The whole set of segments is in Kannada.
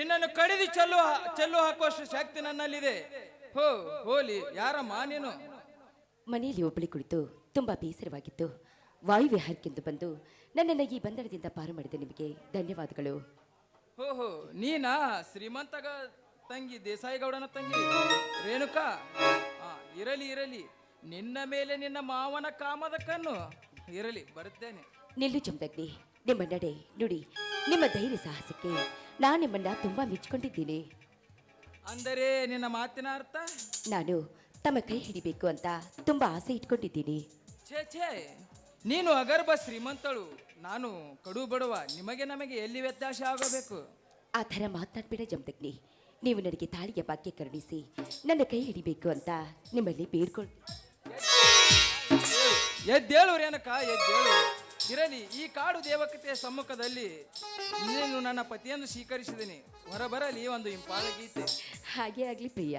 ನಿನ್ನನ್ನು ಕಡಿದು ಚೆಲ್ಲು ಚೆಲ್ಲು ಹಾಕುವಷ್ಟು ಶಕ್ತಿ ನನ್ನಲ್ಲಿದೆ. ಹೋ ಹೋಲಿ ಯಾರಮ್ಮ ನೀನು ಮನೆಯಲ್ಲಿ ಒಬ್ಬಳಿ ಕುಳಿತು ತುಂಬಾ ಬೇಸರವಾಗಿತ್ತು. ವಾಯುವಿಹಾರಕ್ಕೆಂದು ಬಂದು ನನ್ನನ್ನು ಈ ಬಂಧನದಿಂದ ಪಾರು ಮಾಡಿದ ನಿಮಗೆ ಧನ್ಯವಾದಗಳು. ಹೋ ಹೋ ನೀನಾ ಶ್ರೀಮಂತಗ ತಂಗಿ ದೇಸಾಯಿಗೌಡನ ತಂಗಿ? ರೇಣುಕಾ ಆ, ಇರಲಿ ಇರಲಿ. ನಿನ್ನ ಮೇಲೆ ನಿನ್ನ ಮಾವನ ಕಾಮದ ಕಣ್ಣು. ಇರಲಿ ಬರುತ್ತೇನೆ. ನಿಲ್ಲು ಚಂದಗ್ನಿ ನಿಮ್ಮ ನಡೆ ನುಡಿ ನಿಮ್ಮ ಧೈರ್ಯ ಸಾಹಸಕ್ಕೆ ನಾನು ನಿಮ್ಮನ್ನ ತುಂಬಾ ಮೆಚ್ಚಿಕೊಂಡಿದ್ದೀನಿ ಅಂದರೆ ನಿನ್ನ ಮಾತಿನ ಅರ್ಥ? ನಾನು ತಮ್ಮ ಕೈ ಹಿಡಿಬೇಕು ಅಂತ ತುಂಬಾ ಆಸೆ ಇಟ್ಕೊಂಡಿದ್ದೀನಿ. ಛೇ ಛೇ. ನೀನು ಅಗರ್ಭ ಶ್ರೀಮಂತಳು. ನಾನು ಕಡು ಬಡವ. ನಿಮಗೆ ನಮಗೆ ಎಲ್ಲಿ ವ್ಯತ್ಯಾಸ ಆಗಬೇಕು? ಆ ಥರ ಮಾತನಾಡ್ಬೇಡ ಜಮದಗ್ನಿ. ನೀವು ನನಗೆ ತಾಳಿಯ ಭಾಗ್ಯ ಕರುಣಿಸಿ ನನ್ನ ಕೈ ಹಿಡಿಬೇಕು ಅಂತ ನಿಮ್ಮಲ್ಲಿ ಬೇಡ್ಕೊಳ್ ಎದ್ದೇಳು ರೇಣಕ ಎದ್ದೇಳು. ಇರಲಿ ಈ ಕಾಡು ದೇವಕತೆಯ ಸಮ್ಮುಖದಲ್ಲಿ ನೀನು ನನ್ನ ಪತಿಯನ್ನು ಸ್ವೀಕರಿಸಿದ್ದೀನಿ ಹೊರಬರಲಿ ಒಂದು ಇಂಪಾದ ಗೀತೆ. ಹಾಗೆ ಆಗ್ಲಿ ಪ್ರಿಯ.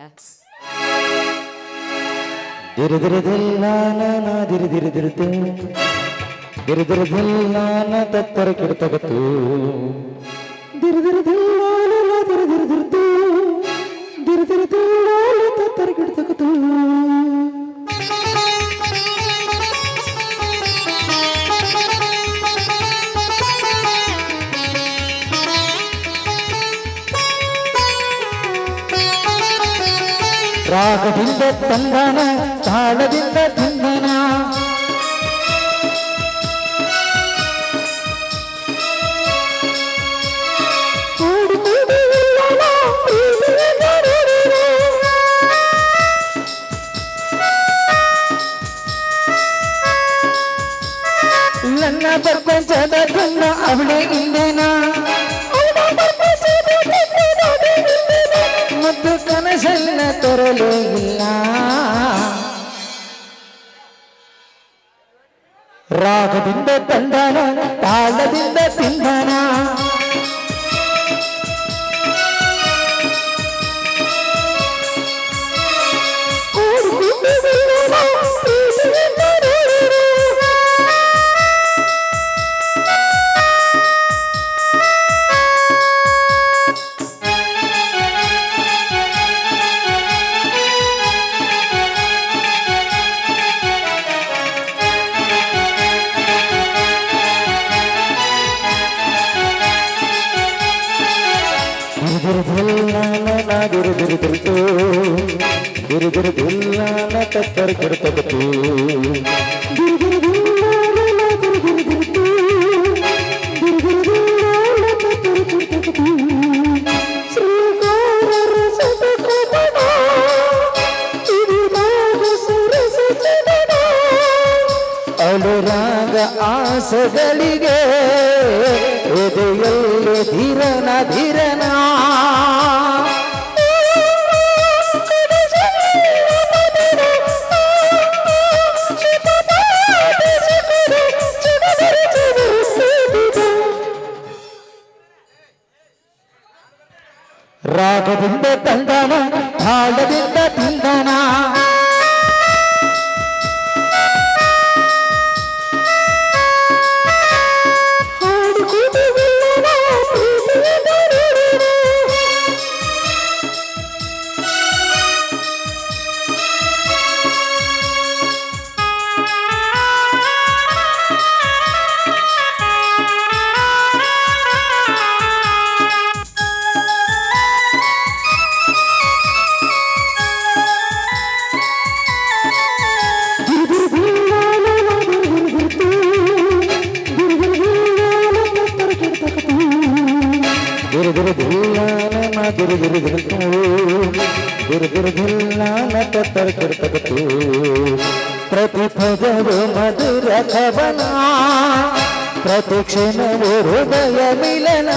ದಿರ ದಿರ ದಿಲ್ಲಾನ ನಾ ದಿರ ದಿರ ದಿರತು ದಿರ ದಿರ ದಿಲ್ಲಾನ ತತ್ತರ ಕೆಡತಗತ್ತು ದಿರುದಿರುದಿಲ್ಲ ನಾ ತತ್ತರ ಕೆಡತಗತ್ತು ರಾಗದಿಂದ ತಂದನ ತಾಳದಿಂದ ತಂದನ ನನ್ನ ಪ್ರಪಂಚದ ಗಂಡ ಆಸೆಗಳಿಗೆ ಎದೆಯಲ್ಲಿ ಧೀರನ ಧೀರನ. ರಾಗದಿಂದ ತಂದನ ತಾಳದಿಂದ ತಿಂದನ. ಗಿರಿಗಿರಿದಿಲ್ಲಾನ ಗಿರಿಗಿರಿದಿರುತ್ತು ಗಿರಿಗಿರಿದಿಲ್ಲಾನ ತತ್ತರ ಕೆಡತಗತ್ತು ಪ್ರತಿ ಪದವು ಮಧುರ ಕವನ ಪ್ರತಿ ಕ್ಷಣವು ಹೃದಯ ಮಿಲನ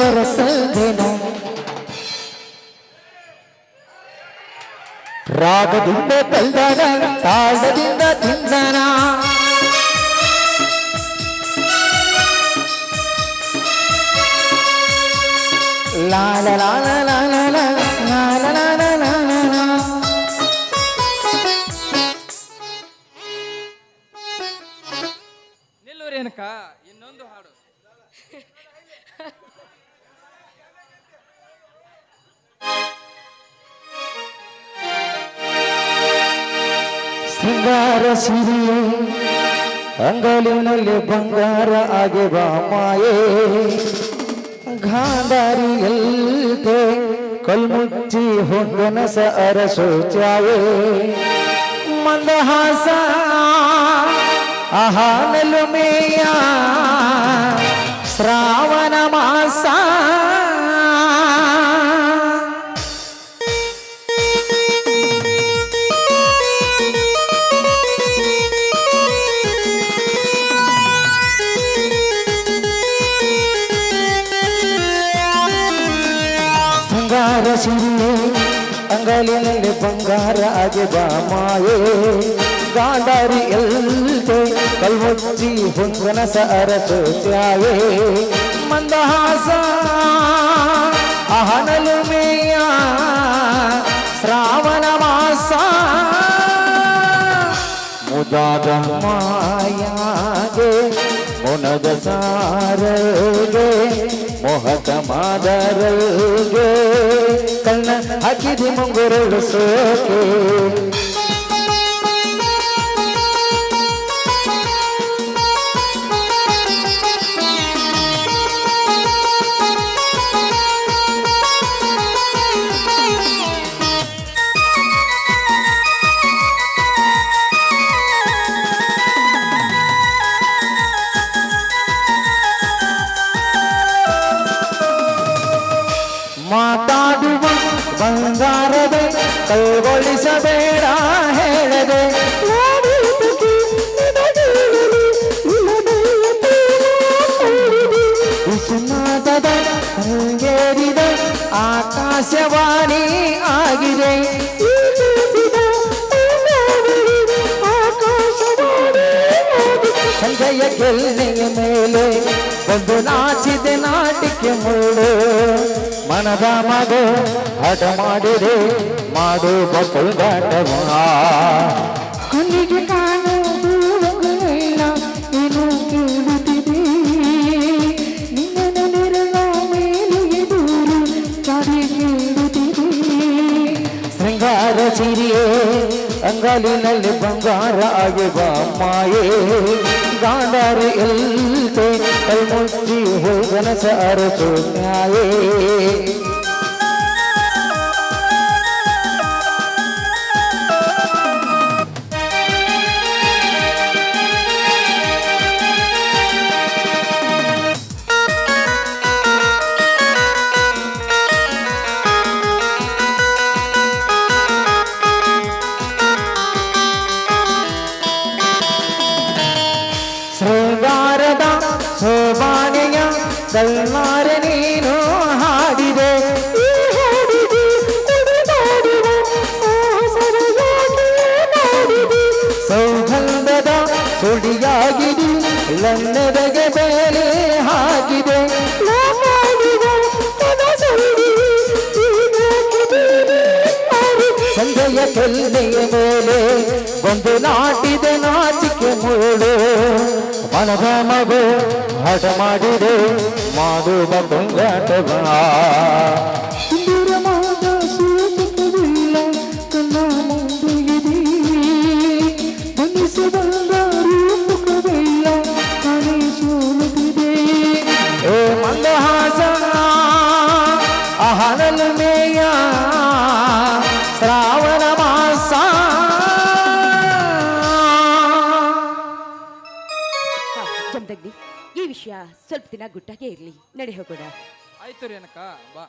ಬರಸದೇನ. ರಾಗದಿಂದ ಕಲ್ದನ ತಾಳದಿಂದ ತಿಂದನ. ಲಾಲ ಲಾಲ ಲಾಲ ಲಾಲ ಲಾಲ ಲಾಲ ನಿಲ್ಲುವರೇನಕ ಇನ್ನೊಂದು ಹಾಡು. ಶೃಂಗಾರ ಸಿರಿಯೇ, ಅಂಗಲಿನಲ್ಲಿ ಬಂಗಾರ ಆಗಿ ಬಾ ಮಾಯೇ ಗಾಂಧಾರಿಯಲ್ತೆ ಕಲ್ಮುಚ್ಚಿ ಹೊಂಗನಸ ಅರಸು ಚಾವೆ. ಮಂದಹಾಸ ಆಹಾನಲು ಮೇಯ ಶ್ರಾವಣ ಮಾಸ ಬಂಗಾರ ಸಿರಿಯೇ, ಅಂಗಲಿನಲ್ಲಿ ಬಂಗಾರ ಆಗಿ ಬಾ ಮಾಯೇ. ಗಾಂಧಾರಿ ಎಲ್ಲೆ ಕಲ್ವಚ್ಚಿ ಹೊಂಗನಸ ಅರಸು ಮಂದಹಾಸ ಅಹನಲು ಮೇಯ ಶ್ರಾವಣ ಮಾಸ ಮುದಾದ ಮಾಯಾಗೆ ಮೊನದ ಸಾರಲ್ಗೆ ಮೋಹಕ ಮಾದರಲ್ಗೆ ಕಣ್ಣ ಹಾಕಿದಿ ಮುಂಗುರಳಿಸೋಕೆ ಆಕಾಶವಾಣಿ ಆಗಿದೆ. ಸಂಜೆಯ ಗೆಲ್ಲೆಯ ಮೇಲೆ ಒಂದು ನಾಚಿದೆ ನಾಟಿಕೆ ಮೂಡು. ಮನದ ಮಗು ಹಠ ಮಾಡಿದೆ, ಮಾಡುವ ಕುಲ್ಗಾಟವಾ ಕಣ್ಣಿಗೆ ಕಂಗಾಲಿನಲ್ಲಿ ಬಂಗಾರ ಆಗಿವ ಮಾಯೇ ಗಾಂಧಾರಿ ಎಲ್ಲೇ ಕೈ ಮುಚ್ಚಿ ಹೋಗನ ಸಾರ ನ್ಯಾಯೇ. ಲನ್ನದಗೆ ಬೇರೆ ಹಾಕಿದೆ ಸಂಜೆಯ ಕೆಲ್ಲೆಯ ಮೇಲೆ ಒಂದು ನಾಟಿದೆ, ನಾಚಿಕೆ ಮೂಡು ಮನದ ಮಗು ಹಠ ಮಾಡಿದೆ ಮಾಡುವ ತುಂಗಾಟವ ಸ್ವಲ್ಪ ದಿನ ಗುಟ್ಟಾಗೆ ಇರಲಿ. ನಡೆ ಹೋಗೋಣ. ಆಯ್ತು ರೇಣುಕ ಬಾ.